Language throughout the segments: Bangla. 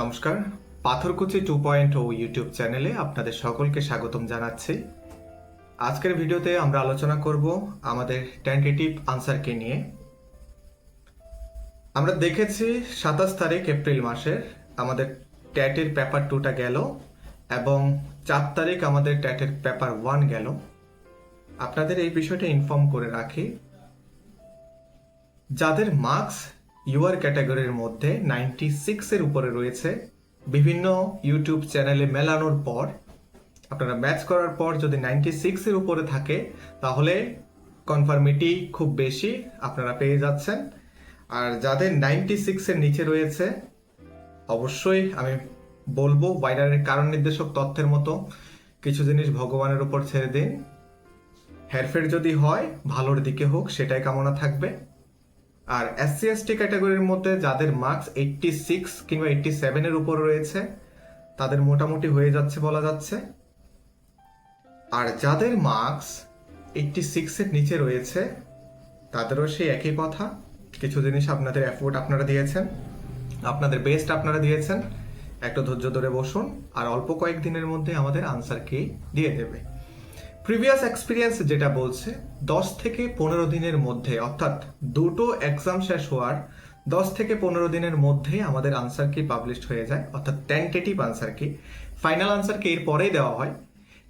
নমস্কার। পাথরকুচি টু পয়েন্ট ও ইউটিউব চ্যানেলে আপনাদের সকলকে স্বাগতম জানাচ্ছি। আজকের ভিডিওতে আমরা আলোচনা করব আমাদের টেন্টেটিভ আনসারকে নিয়ে। আমরা দেখেছি সাতাশ তারিখ এপ্রিল মাসের আমাদের ট্যাটের পেপার টুটা গেল এবং চার তারিখ আমাদের ট্যাটের পেপার ওয়ান গেল। আপনাদের এই বিষয়টা ইনফর্ম করে রাখি। যাদের মার্কস ইউআর ক্যাটাগরির মধ্যে নাইনটি সিক্সের উপরে রয়েছে। বিভিন্ন ইউটিউব চ্যানেলে মেলানোর পর, আপনারা ম্যাচ করার পর যদি নাইনটি সিক্সের উপরে থাকে, তাহলে কনফার্মিটি খুব বেশি আপনারা পেয়ে যাচ্ছেন। আর যাদের নাইনটি সিক্সের নিচে রয়েছে, অবশ্যই আমি বলব বাইনারের কারণ নির্দেশক তথ্যের মতো কিছু জিনিস ভগবানের উপর ছেড়ে দিন। হেরফের যদি হয়, ভালোর দিকে হোক, সেটাই কামনা থাকবে। আর এসসি এসটি ক্যাটাগরির মধ্যে যাদের মার্কস এইটটি সিক্স কিংবা এইটটি সেভেনের উপর রয়েছে, তাদের মোটামুটি হয়ে যাচ্ছে বলা যাচ্ছে। আর যাদের মার্কস এইটটি সিক্সের নিচে রয়েছে, তাদেরও সেই একই কথা। কিছু জিনিস আপনাদের এফোর্ট আপনারা দিয়েছেন। আপনাদের বেস্ট আপনারা দিয়েছেন। একটু ধৈর্য ধরে বসুন। আর অল্প কয়েকদিনের মধ্যে আমাদের আনসার কি দিয়ে দেবে। প্রিভিয়াস এক্সপিরিয়েন্স যেটা বলছে, দশ থেকে পনেরো দিনের মধ্যে, অর্থাৎ দুটো এক্সাম শেষ হওয়ার দশ থেকে পনেরো দিনের মধ্যে আমাদের আনসার কি পাবলিশড হয়ে যায়, অর্থাৎ টেন্টেটিভ আনসার কি ফাইনাল আনসার কি এর পরেই দেওয়া হয়।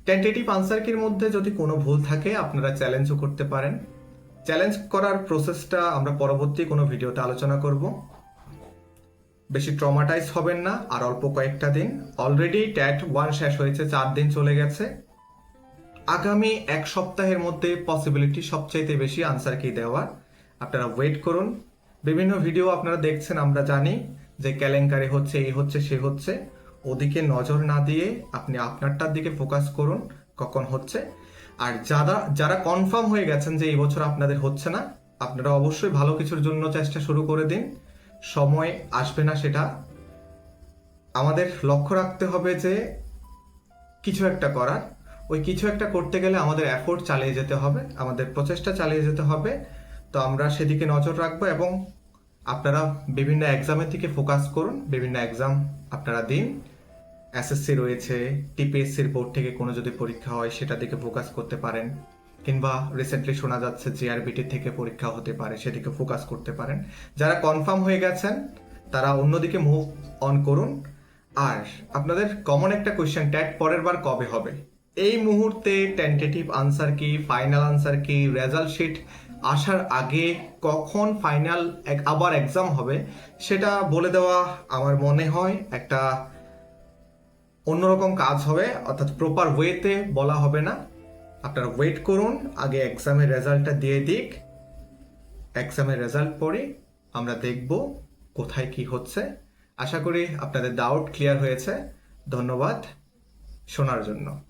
টেন্টেটিভ আনসার কির মধ্যে যদি কোনো ভুল থাকে, আপনারা চ্যালেঞ্জও করতে পারেন। চ্যালেঞ্জ করার প্রসেসটা আমরা পরবর্তী কোনো ভিডিওতে আলোচনা করব। বেশি ট্রমাটাইজ হবেন না, আর অল্প কয়েকটা দিন। অলরেডি ট্যাট ওয়ান শেষ হয়েছে, চার দিন চলে গেছে। আগামী এক সপ্তাহের মধ্যে পসিবিলিটি সবচাইতে বেশি আনসার কি দেওয়ার? আপনারা ওয়েট করুন। বিভিন্ন ভিডিও আপনারা দেখছেন, আমরা জানি যে কেলেঙ্কারি হচ্ছে, এই হচ্ছে, সে হচ্ছে। ওদিকে নজর না দিয়ে আপনি আপনারটার দিকে ফোকাস করুন, কখন হচ্ছে। আর যারা যারা কনফার্ম হয়ে গেছেন যে এই বছর আপনাদের হচ্ছে না, আপনারা অবশ্যই ভালো কিছুর জন্য চেষ্টা শুরু করে দিন। সময় আসবে না সেটা। আমাদের লক্ষ্য রাখতে হবে যে কিছু একটা করার। ওই কিছু একটা করতে গেলে আমাদের এফোর্ট চালিয়ে যেতে হবে, আমাদের প্রচেষ্টা চালিয়ে যেতে হবে। তো আমরা সেদিকে নজর রাখব এবং আপনারা বিভিন্ন এক্সামের দিকে ফোকাস করুন, বিভিন্ন এক্সাম আপনারা দিন। এসএসসি রয়েছে টিপিএসসির বোর্ড থেকে কোনো যদি পরীক্ষা হয় সেটা দিকে ফোকাস করতে পারেন, কিংবা রিসেন্টলি শোনা যাচ্ছে জিআরবিটি থেকে পরীক্ষা হতে পারে সেদিকে ফোকাস করতে পারেন। যারা কনফার্ম হয়ে গেছেন, তারা অন্যদিকে মুভ অন করুন। আর আপনাদের কমন একটা কোয়েশ্চেন ট্যাগ পরের বার কবে হবে? এই মুহূর্তে টেন্টেটিভ আনসার কি ফাইনাল আনসার কি রেজাল্ট শিট আসার আগে কখন ফাইনাল আবার এক্সাম হবে সেটা বলে দেওয়া আমার মনে হয় একটা অন্যরকম কাজ হবে, অর্থাৎ প্রপার ওয়েতে বলা হবে না। আপনারা ওয়েট করুন, আগে এক্সামের রেজাল্টটা দিয়ে দিক। এক্সামের রেজাল্ট পরে আমরা দেখব কোথায় কি হচ্ছে। আশা করি আপনাদের ডাউট ক্লিয়ার হয়েছে। ধন্যবাদ শোনার জন্য।